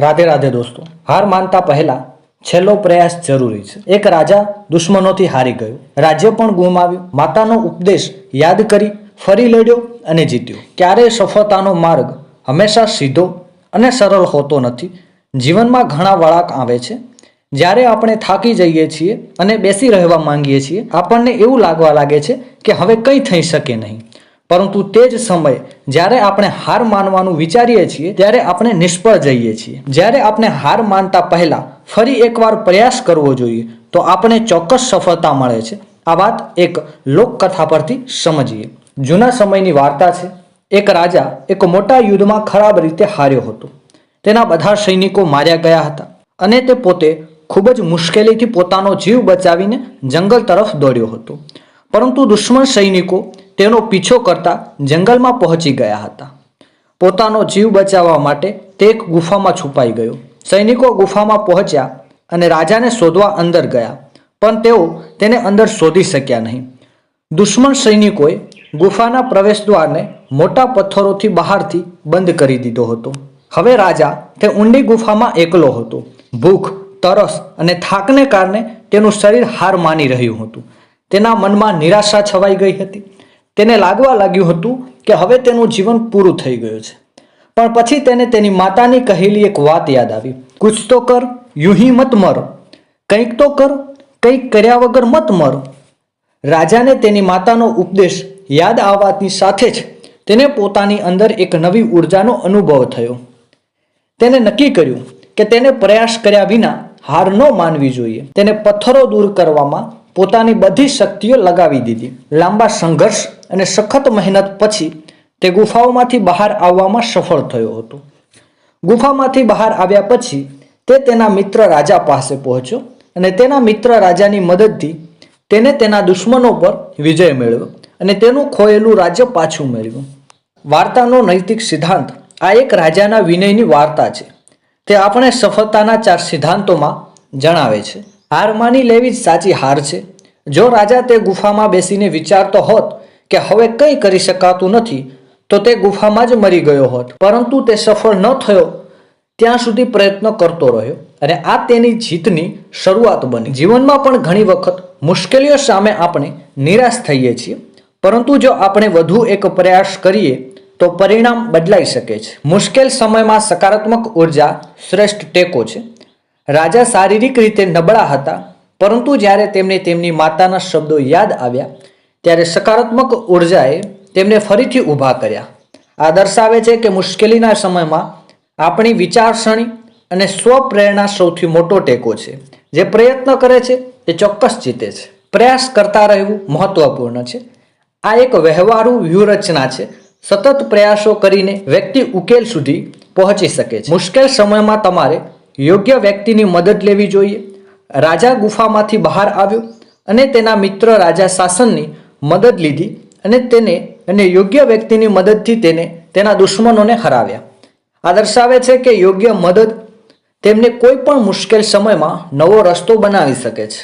રાધે રાધે દોસ્તો, હાર માનતા પહેલા છેલ્લો પ્રયાસ જરૂરી છે. એક રાજા દુશ્મનોથી હારી ગયો. રાજ્ય પણ ગુમાવ્યું. માતાનો ઉપદેશ યાદ કરી ફરી લડ્યો અને જીત્યો. ક્યારેય સફળતાનો માર્ગ હંમેશા સીધો અને સરળ હોતો નથી. જીવનમાં ઘણા વળાંક આવે છે. જ્યારે આપણે થાકી જઈએ છીએ અને બેસી રહેવા માંગીએ છીએ, આપણને એવું લાગવા લાગે છે કે હવે કંઈ થઈ શકે નહીં. પરંતુ તે જ સમયે જ્યારે આપણે હાર માનવાનું વિચારીએ છીએ, ત્યારે આપણે નિષ્ફળ જઈએ છીએ. જ્યારે આપણે હાર માનતા પહેલા ફરી એકવાર પ્રયાસ કરવો જોઈએ, તો આપણે ચોક્કસ સફળતા મળે છે. આ વાત એક લોકકથા પરથી સમજીએ. જૂના સમયની વાર્તા છે. એક રાજા એક મોટા યુદ્ધમાં ખરાબ રીતે હાર્યો હતો. તેના બધા સૈનિકો માર્યા ગયા હતા અને તે પોતે ખૂબ જ મુશ્કેલીથી પોતાનો જીવ બચાવીને જંગલ તરફ દોડ્યો હતો. પરંતુ દુશ્મન સૈનિકો તેનો પીછો કરતા જંગલમાં પહોંચી ગયા હતા. પોતાનો જીવ બચાવવા માટે તે એક ગુફામાં છુપાઈ ગયો. સૈનિકો ગુફામાં પહોંચ્યા અને રાજાને શોધવા અંદર ગયા, પણ તેઓ તેને અંદર શોધી શક્યા નહીં. દુશ્મન સૈનિકોએ ગુફાના પ્રવેશ દ્વારને મોટા પથ્થરોથી બહારથી બંધ કરી દીધો હતો. હવે રાજા તે ઊંડી ગુફામાં એકલો હતો. ભૂખ, તરસ અને થાકને કારણે તેનું શરીર હાર માની રહ્યું હતું. તેના મનમાં નિરાશા છવાઈ ગઈ હતી. તેને લાગવા લાગ્યું હતું કે હવે તેનું જીવન પૂરું થઈ ગયું છે. પણ પછી તેને તેની માતાની કહેલી એક વાત યાદ આવી. કુછ તો કર, યુહી મત મર. કંઈક તો કર, કંઈક કર્યા વગર મત મર. રાજાને તેની માતાનો ઉપદેશ યાદ આવવાની સાથે જ તેને પોતાની અંદર એક નવી ઉર્જાનો અનુભવ થયો. તેને નક્કી કર્યું કે તેને પ્રયાસ કર્યા વિના હાર ન માનવી જોઈએ. તેને પથ્થરો દૂર કરવામાં પોતાની બધી શક્તિઓ લગાવી દીધી. લાંબા સંઘર્ષ અને સખત મહેનત પછી તે ગુફાઓમાંથી બહાર આવવામાં સફળ થયો હતો. ગુફામાંથી બહાર આવ્યા પછી તે તેના મિત્ર રાજા પાસે પહોંચ્યો અને તેના મિત્ર રાજાની મદદથી તેને તેના દુશ્મનો પર વિજય મેળવ્યો અને તેનું ખોયેલું રાજ્ય પાછું મેળવ્યું. વાર્તાનો નૈતિક સિદ્ધાંત આ એક રાજાના વિનયની વાર્તા છે. તે આપણે સફળતાના ચાર સિદ્ધાંતોમાં જણાવે છે. હાર માની લેવી જ સાચી હાર છે. જો રાજા તે ગુફામાં બેસીને વિચારતો હોત કે હવે કંઈ કરી શકાતું નથી, તો તે ગુફામાં જ મરી ગયો હોત. પરંતુ તે સફળ ન થયો, ત્યાં સુધી પ્રયત્ન કરતો રહ્યો અને આ તેની જીતની શરૂઆત બની. જીવનમાં પણ ઘણી વખત મુશ્કેલીઓ સામે આપણે નિરાશ થઈએ છીએ, પરંતુ જો આપણે વધુ એક પ્રયાસ કરીએ, તો પરિણામ બદલાઈ શકે છે. મુશ્કેલ સમયમાં સકારાત્મક ઊર્જા શ્રેષ્ઠ ટેકો છે. રાજા શારીરિક રીતે નબળા હતા, પરંતુ જ્યારે તેમને તેમની માતાના શબ્દો યાદ આવ્યા ત્યારે સકારાત્મક ઉર્જાએ તેમને ફરીથી ઊભા કર્યા. આ દર્શાવે છે કે મુશ્કેલીના સમયમાં આપણી વિચારસરણી અને સ્વપ્રેરણા સૌથી મોટો ટેકો છે. જે પ્રયત્ન કરે છે તે ચોક્કસ જીતે છે. પ્રયાસ કરતા રહેવું મહત્વપૂર્ણ છે. આ એક વ્યવહારુ વ્યૂહરચના છે. સતત પ્રયાસો કરીને વ્યક્તિ ઉકેલ સુધી પહોંચી શકે છે. મુશ્કેલ સમયમાં તમારે યોગ્ય વ્યક્તિની મદદ લેવી જોઈએ. રાજા ગુફામાંથી બહાર આવ્યો અને તેના મિત્ર રાજા શાસનની મદદ લીધી અને તેને અને યોગ્ય વ્યક્તિની મદદથી તેને તેના દુશ્મનોને હરાવ્યા. આ દર્શાવે છે કે યોગ્ય મદદ તેમને કોઈ પણ મુશ્કેલ સમયમાં નવો રસ્તો બનાવી શકે છે.